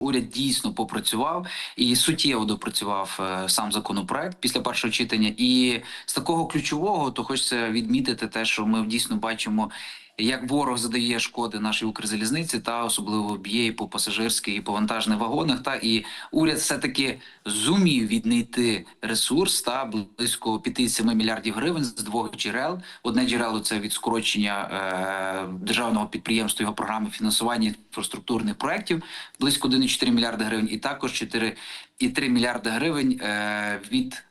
Уряд дійсно попрацював і суттєво допрацював е, сам законопроект після першого читання. І з такого ключового, то хочеться відмітити те, що ми дійсно бачимо, як ворог задає шкоди нашій Укрзалізниці, та особливо б'є і по пасажирських і по вантажних вагонах. Та і уряд все таки зумів віднайти ресурс та близько 5-7 мільярдів гривень з двох джерел. Одне джерело це від скорочення е, державного підприємства його програми фінансування інфраструктурних проєктів близько 1,4 мільярди гривень, і також 4,3 мільярди гривень е, від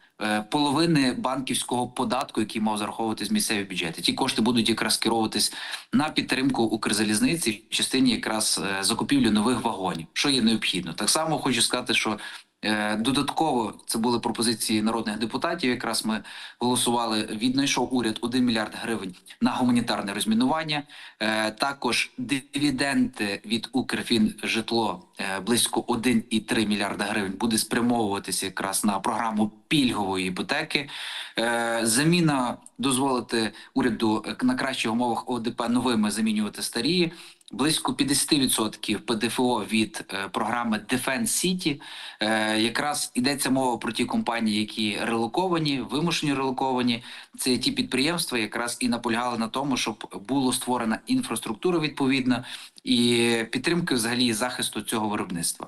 половини банківського податку, який мав зараховувати з бюджети. Ті кошти будуть якраз керуватись на підтримку Укрзалізниці в частині якраз е, закупівлі нових вагонів, що є необхідно. Так само хочу сказати, що Е, Додатково це були пропозиції народних депутатів. Якраз ми голосували. Віднайшов уряд 1 мільярд гривень на гуманітарне розмінування. Е, Також дивіденди від Укрфінжитло е, близько 1,3 мільярда гривень буде спрямовуватися якраз на програму пільгової іпотеки. Е, Заміна дозволити уряду е, на кращих умовах ОДП новими замінювати старі. Близько 50% ПДФО від е, програми Defense City. Е, якраз йдеться мова про ті компанії, які релоковані, вимушені релоковані. Це ті підприємства, якраз і наполягали на тому, щоб було створена інфраструктура відповідна і підтримки взагалі захисту цього виробництва.